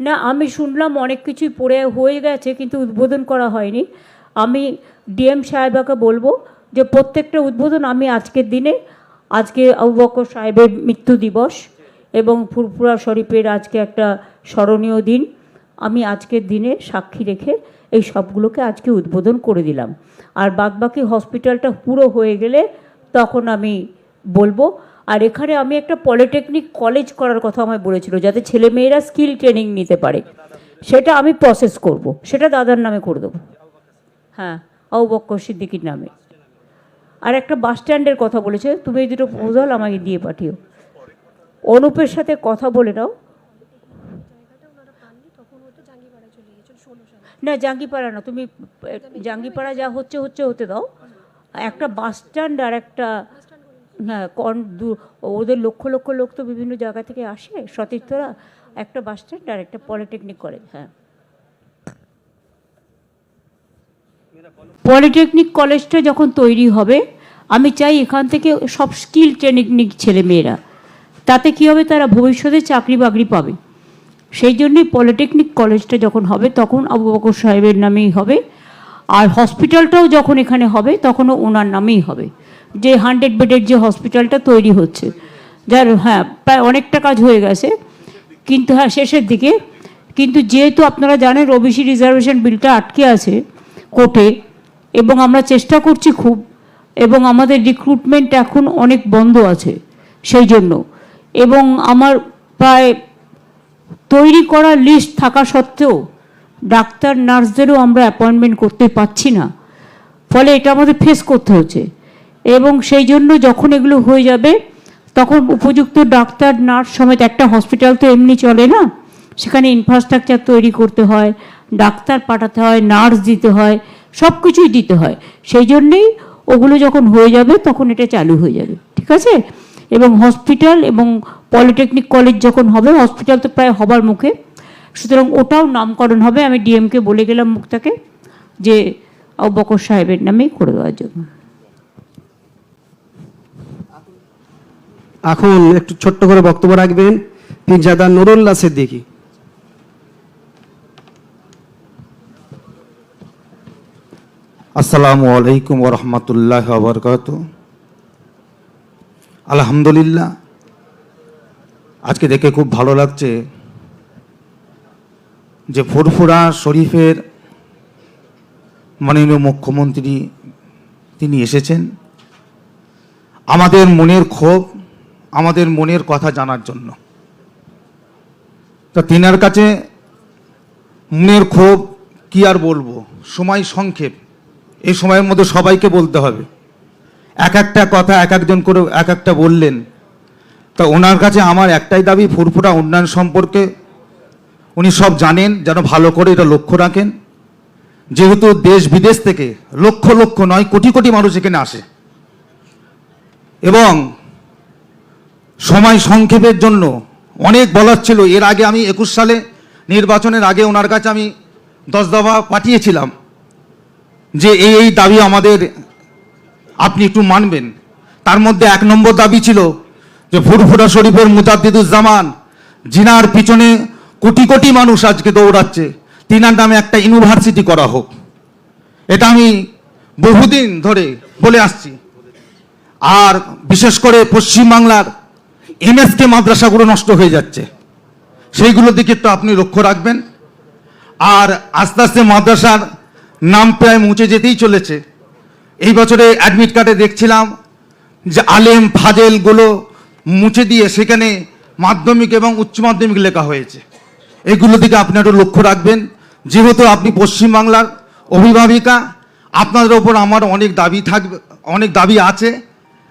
না, আমি শুনলাম অনেক কিছুই পড়ে হয়ে গেছে, কিন্তু উদ্বোধন করা হয়নি। আমি ডিএম সাহেবাকে বলব যে প্রত্যেকটা উদ্বোধন আমি আজকের দিনে, আজকে আবু সাহেবের মৃত্যু দিবস এবং ফুরফুরা শরীফের আজকে একটা স্মরণীয় দিন। আমি আজকের দিনে সাক্ষী রেখে এই সবগুলোকে আজকে উদ্বোধন করে দিলাম। আর বাদবাকি হসপিটালটা পুরো হয়ে গেলে তখন আমি বলব আর এখানে আমি একটা পলিটেকনিক কলেজ করার কথা আমায় বলেছিল যাতে ছেলেমেয়েরা স্কিল ট্রেনিং নিতে পারে। সেটা আমি প্রসেস করব। সেটা দাদার নামে করে দেবো। হ্যাঁ আবু বক্কর সিদ্দিকির নামে। আর একটা বাস স্ট্যান্ডের কথা বলেছে তুমি এই দুটো প্রপোজাল আমাকে দিয়ে পাঠিও। অনুপের সাথে কথা বলে নাও। না জাঙ্গিপাড়া না তুমি জাঙ্গিপাড়া যা হচ্ছে হচ্ছে হতে দাও। একটা বাস স্ট্যান্ড আর একটা ওদের লক্ষ লক্ষ লোক তো বিভিন্ন জায়গা থেকে আসে, সতীর্থরা একটা বাস স্ট্যান্ড আর একটা পলিটেকনিক কলেজ হ্যাঁ। পলিটেকনিক কলেজটা যখন তৈরি হবে, আমি চাই এখান থেকে সব স্কিল ট্রেনিং ছেলে মেয়েরা তাতে কী হবে তারা ভবিষ্যতে চাকরি বাকরি পাবে। সেই জন্যই পলিটেকনিক কলেজটা যখন হবে, তখন আবু বকর সাহেবের নামেই হবে, আর হসপিটালটাও যখন এখানে হবে, তখনও ওনার নামেই হবে। যে হান্ড্রেড বেডের যে হসপিটালটা তৈরি হচ্ছে, যার হ্যাঁ প্রায় অনেকটা কাজ হয়ে গেছে। কিন্তু হ্যাঁ শেষের দিকে, কিন্তু যেহেতু আপনারা জানেন ওবিসি রিজার্ভেশন বিলটা আটকে আছে কোর্টে, এবং আমরা চেষ্টা করছি খুব, এবং আমাদের রিক্রুটমেন্ট এখন অনেক বন্ধ আছে সেই জন্য। এবং আমার প্রায় তৈরি করা লিস্ট থাকা সত্ত্বেও ডাক্তার, নার্সদেরও আমরা অ্যাপয়েন্টমেন্ট করতে পারছি না। ফলে এটা আমাদের ফেস করতে হচ্ছে। এবং সেই জন্য যখন এগুলো হয়ে যাবে, তখন উপযুক্ত ডাক্তার, নার্স সমেত একটা হসপিটাল তো এমনি চলে না? সেখানে ইনফ্রাস্ট্রাকচার তৈরি করতে হয়, ডাক্তার পাঠাতে হয়, নার্স দিতে হয় সব কিছুই দিতে হয়। সেই জন্যেই ওগুলো যখন হয়ে যাবে, তখন এটা চালু হয়ে যাবে, ঠিক আছে? এবং হসপিটাল এবং পলিটেকনিক কলেজ যখন হবে, হসপিটাল তো প্রায় হবার মুখে। সুতরাং ওটাও নামকরণ হবে, আমি ডিএমকে বলে গেলাম মুখটাকে যে বকর সাহেবের নামেই করে দেওয়ার জন্য। এখন একটু ছোট্ট করে বক্তব্য রাখবেন। পীরজাদা নুরুল্লাহ সিদ্দিকী। আসসালামু আলাইকুম ওরহমতুল্লাহ বরকাত আলহামদুলিল্লাহ, আজকে দেখে খুব ভালো লাগছে যে ফুরফুরা শরীফের মাননীয় মুখ্যমন্ত্রী তিনি এসেছেন। আমাদের মনের ক্ষোভ আমাদের মনের কথা জানার জন্য। তা তিনার কাছে মনের ক্ষোভ কি আর বলব? সময় সংক্ষেপ। এই সময়ের মধ্যে সবাইকে বলতে হবে। এক একটা কথা এক একজন করে এক একটা বললেন। তা ওনার কাছে আমার একটাই দাবি, ফুরফুরা উন্নয়ন সম্পর্কে উনি সব জানেন, যেন ভালো করে এটা লক্ষ্য রাখেন। যেহেতু দেশ বিদেশ থেকে লক্ষ লক্ষ নয়, কোটি কোটি মানুষ এখানে আসে। এবং সময় সংক্ষেপের জন্য অনেক বলার ছিল। এর আগে আমি একুশ সালে নির্বাচনের আগে ওনার কাছে আমি দশ দফা পাঠিয়েছিলাম যে এই এই দাবি আমাদের আপনি একটু মানবেন। তার মধ্যে এক নম্বর দাবি ছিল যে ফুরফুরা শরীফের মুজাদ্দিদুজ্জামান, জিনার পিছনে কোটি কোটি মানুষ আজকে দৌড়াচ্ছে, তিনার নামে একটা ইউনিভার্সিটি করা হোক। এটা আমি বহুদিন ধরে বলে আসছি। আর বিশেষ করে পশ্চিমবাংলার এমএসকে মাদ্রাসাগুলো নষ্ট হয়ে যাচ্ছে। সেইগুলোর দিকে একটু আপনি লক্ষ্য রাখবেন। আর আস্তে আস্তে মাদ্রাসার নাম প্রায় মুছে যেতেই চলেছে। এই বছরে অ্যাডমিট কার্ডে দেখছিলাম যে আলেম ফাজেলগুলো মুছে দিয়ে সেখানে মাধ্যমিক এবং উচ্চ মাধ্যমিক লেখা হয়েছে। এগুলো দিকে আপনি একটু লক্ষ্য রাখবেন। যেহেতু আপনি পশ্চিমবাংলার অভিভাবিকা, আপনাদের ওপর আমার অনেক দাবি থাকবে, অনেক দাবি আছে।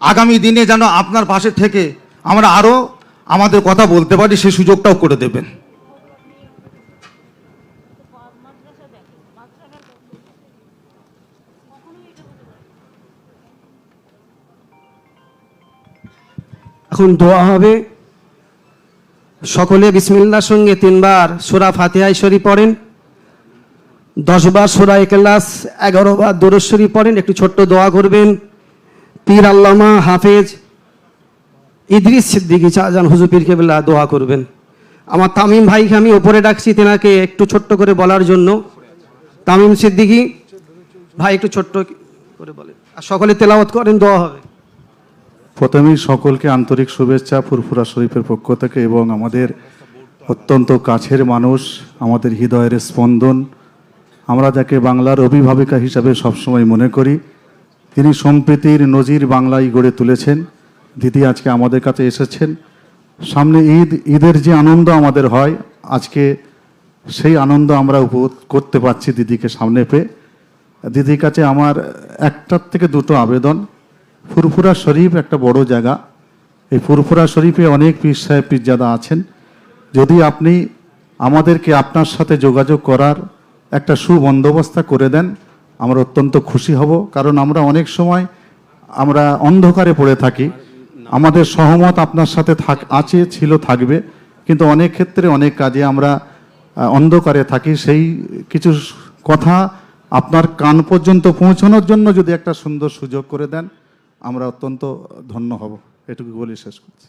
আগামী দিনে যেন আপনার পাশে থেকে আমরা আরও আমাদের কথা বলতে পারি, সে সুযোগটাও করে দেবেন। এখন দোয়া হবে। সকলে বিসমিল্লার সঙ্গে তিনবার সুরা ফাতিহাই শরীফ পড়েন। দশবার সুরা একেলাস এগারো বার দরজ পড়েন। একটু ছোট্ট দোয়া করবেন। পীর আল্লামা হাফেজ ইদ্রিস সিদ্দিকি শাহজাহান হুজুর পীর কেবলা, দোয়া করবেন। আমার তামিম ভাইকে আমি ওপরে ডাকছি, তেনাকে একটু ছোট্ট করে বলার জন্য। তামিম সিদ্দিকি, ভাই একটু ছোট্ট করে বলেন। আর সকলে তেলাওয়াত করেন, দোয়া হবে। প্রথমেই সকলকে আন্তরিক শুভেচ্ছা, ফুরফুরা শরীফের পক্ষ থেকে এবং আমাদের অত্যন্ত কাছের মানুষ, আমাদের হৃদয়ের স্পন্দন। আমরা যাকে বাংলার অভিভাবিকা হিসাবে সবসময় মনে করি, তিনি সম্প্রীতির নজির বাংলায় গড়ে তুলেছেন। দিদি আজকে আমাদের কাছে এসেছেন। সামনে ঈদ, ঈদের যে আনন্দ আমাদের হয়, আজকে সেই আনন্দ আমরা উপভোগ করতে পারছি দিদিকে সামনে পেয়ে। দিদির কাছে আমার একটার থেকে দুটো আবেদন। ফুরফুরা শরীফ একটা বড় জায়গা। এই ফুরফুরা শরীফে অনেক পীর সাহেব পীরজাদা আছেন। যদি আপনি আমাদেরকে আপনার সাথে যোগাযোগ করার একটা সুবন্দোবস্ত করে দেন, আমরা অত্যন্ত খুশি হব। কারণ আমরা অনেক সময় আমরা অন্ধকারে পড়ে থাকি। আমাদের সহমত আপনার সাথে থাক, আছে, ছিল, থাকবে। কিন্তু অনেক ক্ষেত্রে, অনেক কাজে আমরা অন্ধকারে থাকি। সেই কিছু কথা আপনার কান পর্যন্ত পৌঁছানোর জন্য যদি একটা সুন্দর সুযোগ করে দেন, আমরা অত্যন্ত ধন্য হব। এটুকু বলে শেষ করছি।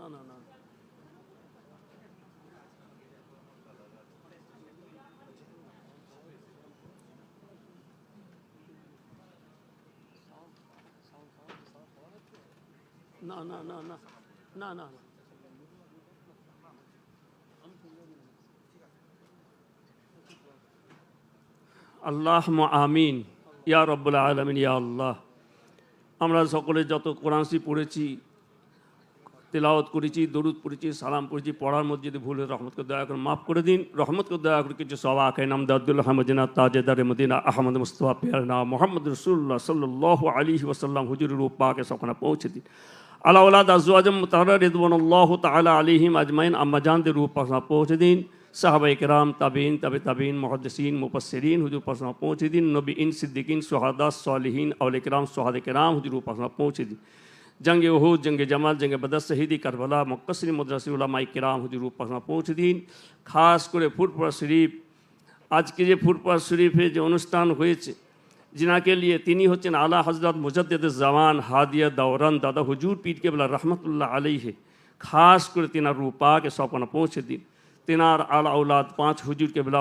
না না না না না না না আল্লাহ আমিন ইয়া রব্বুল আলমিন ইয়া আল্লাহ আমরা সকলে যত কোরআন শরীফ পড়েছি তেলাওয়াত করেছি, দরুদ পড়েছি, সালাম পড়েছি, পড়ার মধ্যে যদি ভুল হয়, রহমতকে দয়া করে মাফ করে দিন। রহমতকে দয়া করে কিছু সবা আখে নাম দাদুল আহমদিনা তাজেদার মদিনা আহমদ মুস্তফা পেয়ারনা মোহাম্মদ রসুল্লাহ সাল্লাহ আলী ওসাল্লাম হুজুরের পাকে সখানে পৌঁছে দিন। আল্লাহ আল্লাহ আজম তারা রিদওয়ানুল্লাহ তালা আলিহিম আজমাইন। আম্মাজানদের পাশনা পৌঁছে দিন। সাহাবাই কেরাম, তাবিন, তাবে তাবিন মহদ্দিন মুপসরিন হুজুর পাশনা পৌঁছে দিন। নবী ইন সিদ্দিকিন, সোহাদা, সালিহিন আউল কেরাম, সোহাদ কেরাম হুজুর পাশনা পৌঁছে দিন। जंग वहूद जंग जमल जंग बदस शहीदी करबला मक्सरी मदरसी कराम हजूर पढ़ना पहुँच दिन खास कर ফুরফুরা শরীফ আজকে যে ফুরফুরা শরীফে যে অনুষ্ঠান হয়েছে जिनके लिए তিনি হচ্ছেন আলা হজরত মুজদ্দেদ জামান হাদিয়া দৌরান দাদা হুজুর পীর কেবলা রহমতুল্লাহ আলাইহি খাস করে তিনার রূপাকে স্বপ্ন পৌঁছে দিন তিনার আলা ঔলাদ পাঁচ হুজুর কেবলা